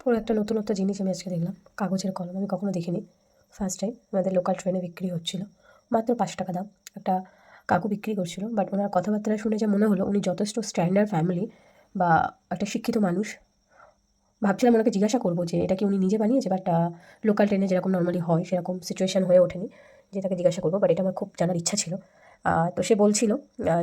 পুরো একটা নতুনত্ব জিনিস আমি আজকে দেখলাম। কাগজের কলম, আমি কখনো দেখিনি। ফার্স্ট টাইম আমাদের লোকাল ট্রেনে বিক্রি হচ্ছিল। মাত্র পাঁচ টাকা দাম। একটা কাকু বিক্রি করছিল বাট ওনার কথাবার্তা শুনে যা মনে হলো, উনি যথেষ্ট স্ট্যান্ডার্ড ফ্যামিলি বা একটা শিক্ষিত মানুষ। ভাবছিলাম ওনাকে জিজ্ঞাসা করব যে এটা কি উনি নিজে বানিয়েছে? বাট লোকাল ট্রেনে যেরকম নর্মালি হয়, সেরকম সিচুয়েশান হয়ে ওঠেনি যে তাকে জিজ্ঞাসা করব। বাট এটা আমার খুব জানার ইচ্ছা ছিল। তো সে বলছিল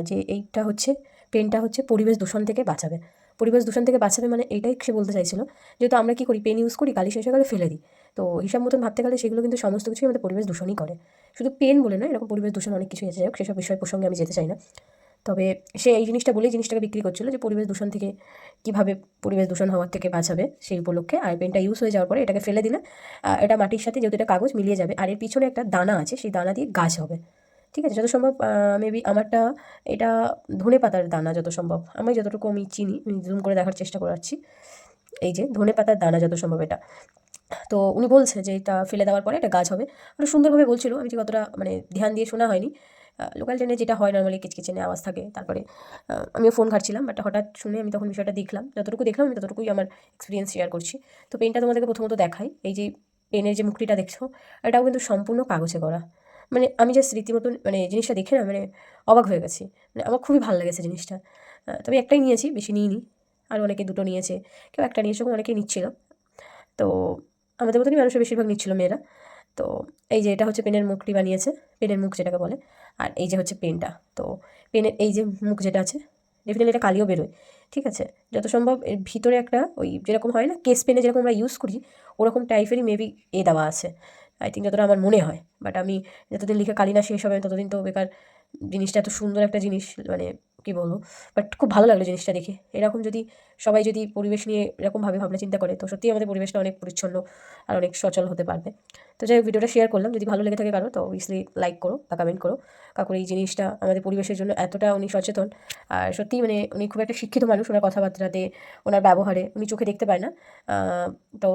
যে এইটা হচ্ছে পেনটা হচ্ছে পরিবেশ দূষণ থেকে বাঁচাবে। পরিবেশ দূষণ থেকে বাঁচাবে মানে এটাই সে বলতে চাইছিল। যেহেতু আমরা কী করি? পেন ইউজ করি, কালি শেষ গেলে ফেলে দিই। তো হিসাব মতন ভাবতে গেলে সেগুলো কিন্তু সমস্ত কিছুই আমাদের পরিবেশ দূষণই করে। শুধু পেন বলে না এরকম পরিবেশ দূষণ অনেক কিছু যাই হোক, সেসব বিষয় প্রসঙ্গে আমি যেতে চাই না। তবে সে এই জিনিসটা বলেই জিনিসটাকে বিক্রি করছিল যে পরিবেশ দূষণ থেকে কীভাবে পরিবেশ দূষণ হওয়ার থেকে বাঁচাবে সেই উপলক্ষে। আর পেনটা ইউজ হয়ে যাওয়ার পরে এটাকে ফেলে দিলে এটা মাটির সাথে যেহেতু এটা কাগজ মিলিয়ে যাবে, আর এর পিছনে একটা দানা আছে, সেই দানা দিয়ে গাছ হবে। ঠিক আছে, যত সম্ভব মেবি আমারটা এটা ধনে পাতার দানা যত সম্ভব। আমি যতটুকু আমি চিনি জুম করে দেখার চেষ্টা করাচ্ছি। এই যে, ধনে পাতার দানা যত সম্ভব এটা। তো উনি বলছে যে, এটা ফেলে দেওয়ার পরে এটা গাছ হবে। আরও সুন্দরভাবে বলছিল, আমি ঠিক অতটা মানে ধ্যান দিয়ে শোনা হয়নি। লোকাল ট্রেনে যেটা হয় নর্মালি কিচকিচেনে আওয়াজ থাকে। তারপরে আমিও ফোন ঘাটছিলাম বাট হঠাৎ শুনে আমি তখন বিষয়টা দেখলাম। যতটুকু দেখলাম, আমি ততটুকুই আমার এক্সপিরিয়েন্স শেয়ার করছি। তো পেনটা তোমাদেরকে প্রথমত দেখাই। এই যে পেনের যে মুখটিটা দেখছ, এটাও কিন্তু সম্পূর্ণ কাগজে করা। মানে আমি জাস্ট রীতিমতন মানে জিনিসটা দেখে না মানে অবাক হয়ে গেছি। মানে আমার খুবই ভালো লেগেছে জিনিসটা। তবে একটাই নিয়েছি, বেশি নিইনি। আর অনেকে দুটো নিয়েছে। কেউ একটা নিয়েছে অনেকেই নিচ্ছিল তো আমাদের মতনই মানুষের বেশিরভাগ নিচ্ছিল মেয়েরা। তো এই যে এটা হচ্ছে পেনের মুখটি বানিয়েছে, পেনের মুখ যেটাকে বলে। আর এই যে হচ্ছে পেনটা। তো পেনের এই যে মুখ যেটা আছে ডেফিনেটলি এটা কালিও বেরোয়। ঠিক আছে? যত সম্ভব এর ভিতরে একটা ওই যেরকম হয় না কেস পেনে যেরকম আমরা ইউজ করি, ওরকম টাইপেরই মেবি এ দেওয়া আছে। আই থিঙ্ক যতটা আমার মনে হয় বাট আমি যতদিন লিখে কালি না শেষ হবে ততদিন তো বেকার জিনিসটা এত সুন্দর একটা জিনিস মানে কী বলব বাট খুব ভালো লাগল জিনিসটা দেখে। এরকম যদি সবাই যদি পরিবেশ নিয়ে এরকমভাবে ভাবনা চিন্তা করে, তো সত্যিই আমাদের পরিবেশটা অনেক পরিচ্ছন্ন আর অনেক সচল হতে পারবে। তো যাই ভিডিওটা শেয়ার করলাম, যদি ভালো লেগে থাকে কারও, তো অবভিয়াসলি লাইক করো বা কমেন্ট করো। কাকুর এই জিনিসটা আমাদের পরিবেশের জন্য এতটা উনি সচেতন আর সত্যিই মানে উনি খুব একটা শিক্ষিত মানুষ, ওনার কথাবার্তাতে, ওনার ব্যবহারে, উনি চোখে দেখতে পায় না। তো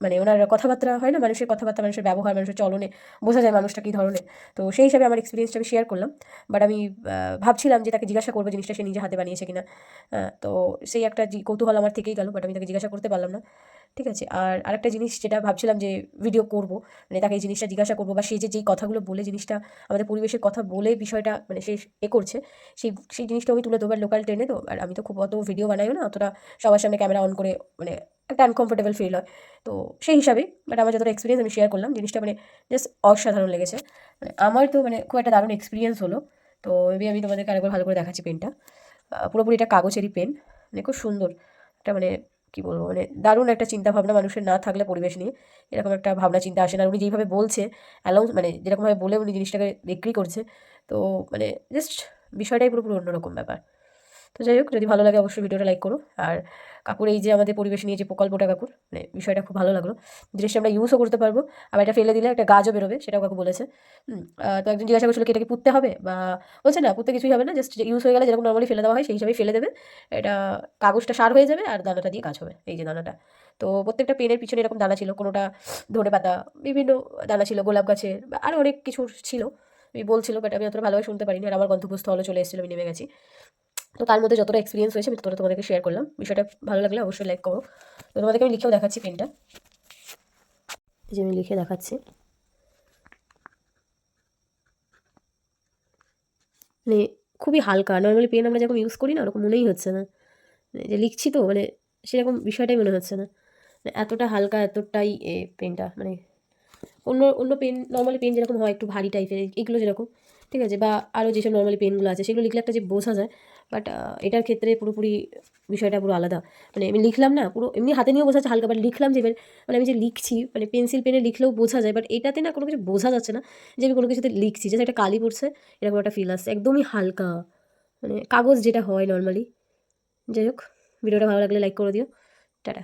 মানে ওনার কথাবার্তা হয় না? মানুষের কথাবার্তা, মানুষের ব্যবহার, মানুষের চলনে বোঝা যায় মানুষটা কী ধরনের। তো সেই হিসাবে আমার এক্সপিরিয়েন্সটা আমি শেয়ার করলাম। বাট আমি ভাবছিলাম যে তাকে জিজ্ঞাসা করব জিনিসটা সে নিজে হাতে বানিয়েছে কিনা। তো সেই একটা কৌতূহল আমার থেকেই গেল বাট আমি তাকে জিজ্ঞাসা করতে পারলাম না। ঠিক আছে? আর আরেকটা জিনিস যেটা ভাবছিলাম যে ভিডিও করব মানে তাকে এই জিনিসটা জিজ্ঞাসা করব বা সে যে, যেই কথাগুলো বলে জিনিসটা, আমাদের পরিবেশের কথা বলে বিষয়টা মানে সে এ করছে, সেই সেই জিনিসটা আমি তুলে দেবো আর লোকাল ট্রেনে তো, আর আমি তো খুব অত ভিডিও বানাইও না, অতটা সবার সামনে ক্যামেরা অন করে মানে একটা আনকমফোর্টেবল ফিল হয়। তো সেই হিসাবে বাট আমার যতটা এক্সপিরিয়েন্স আমি শেয়ার করলাম, জিনিসটা মানে জাস্ট অসাধারণ লেগেছে। মানে আমার তো মানে খুব একটা দারুণ এক্সপিরিয়েন্স হলো, তো মেবি আমি তোমাদেরকে আরেকবার ভালো করে দেখাচ্ছি পেনটা পুরোপুরি এটা কাগজেরই পেন মানে খুব সুন্দর, একটা মানে কী বলব মানে দারুণ একটা চিন্তা ভাবনা মানুষের না থাকলে পরিবেশ নিয়ে, এরকম একটা ভাবনা চিন্তা আসে। না উনি যেইভাবে বলছে অ্যালাউন্স মানে যেরকমভাবে বলে উনি জিনিসটাকে বিক্রি করছে, তো মানে জাস্ট বিষয়টাই পুরোপুরি অন্যরকম ব্যাপার। তো যাই হোক, যদি ভালো লাগে অবশ্যই ভিডিওটা লাইক করো। আর কাকুর এই যে আমাদের পরিবেশ নিয়ে যে প্রকল্পটা কাকুর মানে বিষয়টা খুব ভালো লাগল। জিনিসটা আমরা ইউজও করতে পারব। আবার এটা ফেলে দিলে একটা গাছও বেরোবে, সেটাও কাকু বলেছে। তো একজন জিজ্ঞাসা করছিল কি এটাকে পুঁততে হবে? বা বলছে না, পুঁততে কিছুই হবে না জাস্ট ইউজ হয়ে গেলে যেরকম নর্মালি ফেলে দেওয়া হয়, সেই হিসাবেই ফেলে দেবে। এটা কাগজটা সার হয়ে যাবে আর দানাটা দিয়ে গাছ হবে, এই যে দানাটা। তো প্রত্যেকটা পেনের পিছনে এরকম দানা ছিল, কোনোটা ধনে পাতা, বিভিন্ন দানা ছিল, গোলাপ গাছের আরও অনেক কিছু ছিল। আমি বলছিল বাট আমি অতটা ভালোভাবে শুনতে পারিনি, আর আমার গন্তব্যস্থলে চলে এসেছিল, আমি নেমে গেছি। তো তার মধ্যে যতটা এক্সপিরিয়েন্স হয়েছে, আমি ততটা তোমাদেরকে শেয়ার করলাম। বিষয়টা ভালো লাগলে অবশ্যই লাইক করো। তো তোমাদেরকে আমি লিখেও দেখাচ্ছি পেনটা এই যে আমি লিখে দেখাচ্ছি। মানে খুবই হালকা। নর্মালি পেন আমরা যখন ইউজ করি না, ওরকম মনেই হচ্ছে না। মানে যে লিখছি তো মানে সেরকম বিষয়টাই মনে হচ্ছে না। মানে এতটা হালকা, এতটাই এ পেনটা মানে অন্য অন্য পেন নর্মালি পেন যেরকম হয়, একটু ভারী টাইপের এগুলো যেরকম, ঠিক আছে? বা আরও যেসব নর্মালি পেনগুলো আছে, সেগুলো লিখলে একটা যে বোঝা যায় বাট এটার ক্ষেত্রে পুরোপুরি বিষয়টা পুরো আলাদা। মানে আমি লিখলাম না, পুরো এমনি হাতে নিয়েও বোঝা যাচ্ছে হালকা বাট লিখলাম যে মানে আমি যে লিখছি মানে পেন্সিল, পেনে লিখলেও বোঝা যায় বাট এটাতে না কোনো কিছু বোঝা যাচ্ছে না যে আমি কোনো কিছুতে লিখছি। যেটা একটা কালি পড়ছে, এরকম একটা ফিল আসছে, একদমই হালকা। মানে কাগজ যেটা হয় নর্মালি যাই হোক, ভিডিওটা ভালো লাগলে লাইক করে দিও। টাটা।